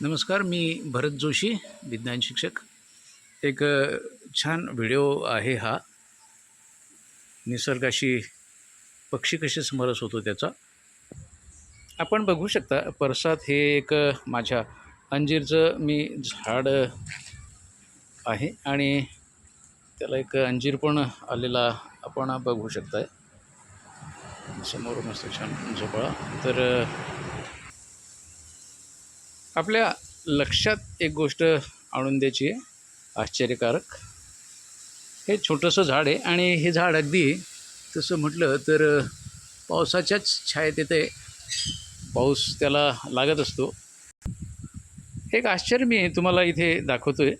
नमस्कार मी भरत जोशी विज्ञान शिक्षक. एक छान व्हिडिओ आहे हा. निसर्गाशी पक्षी कसे समरस होतो त्याचा. आपण बघू शकता परसात हे एक माझ्या अंजीरचं मी झाड आहे आणि त्याला एक अंजीर पण आलेला आपण बघू शकताय. समोर मस्त छान झोपाळा. तर आपल्या लक्षात एक गोष्ट आणून द्यायची आहे आश्चर्यकारक. हे छोटंसं झाड आहे आणि हे झाड अगदी तसं म्हटलं तर पावसाच्याच छायेत येते. पाऊस त्याला लागत असतो. एक आश्चर्य मी तुम्हाला इथे दाखवतो आहे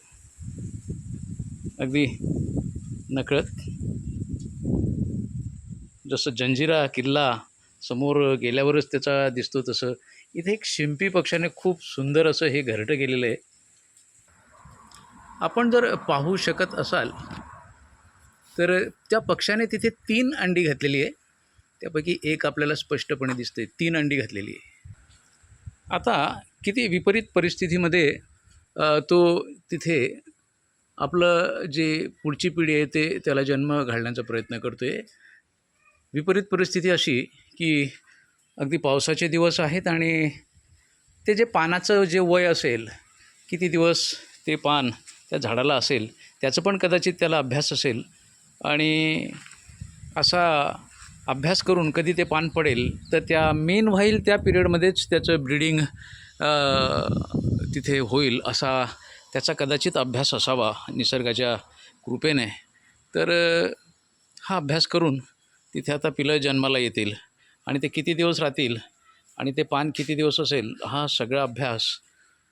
अगदी नकळत. जसं जंजिरा किल्ला समोर गेल्यावरच त्याचा दिसतो तसं. इथे एक शिंपी पक्षाने खूप सुंदर असं हे घरटं केलेलं आहे. आपण जर पाहू शकत असाल तर त्या पक्षाने तिथे तीन अंडी घातलेली आहे. त्यापैकी एक आपल्याला स्पष्टपणे दिसते तीन अंडी घातलेली आहे. आता किती विपरीत परिस्थितीमध्ये तो तिथे आपलं जे पुढची पिढी आहे ते त्याला जन्म घालण्याचा प्रयत्न करतो आहे विपरीत परिस्थिती अशी की अगदी पावसाचे दिवस आहेत आणि ते जे पानाचं जे वय असेल किती दिवस ते पान त्या झाडाला असेल त्याचं पण कदाचित त्याला अभ्यास असेल. आणि असा अभ्यास करून कधी ते पान पडेल तर त्या मेन व्हाईल त्या पिरियडमध्येच त्याचं ब्रीडिंग तिथे होईल असा त्याचा कदाचित अभ्यास असावा निसर्गाच्या कृपेने. तर हा अभ्यास करून तिथे आता पिलं जन्माला येतील आणि ते किती दिवस राहतील आणि ते पान किती दिवस असेल हा सगळा अभ्यास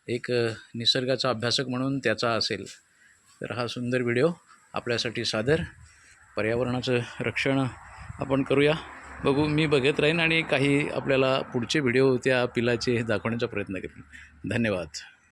एक निसर्गाचा अभ्यासक म्हणून त्याचा असेल. तर हा सुंदर व्हिडिओ आपल्यासाठी सादर. पर्यावरणाचं रक्षण आपण करूया. बघू मी बघत राहीन आणि काही आपल्याला पुढचे व्हिडिओ त्या पिलाचे दाखवण्याचा प्रयत्न करेन. धन्यवाद.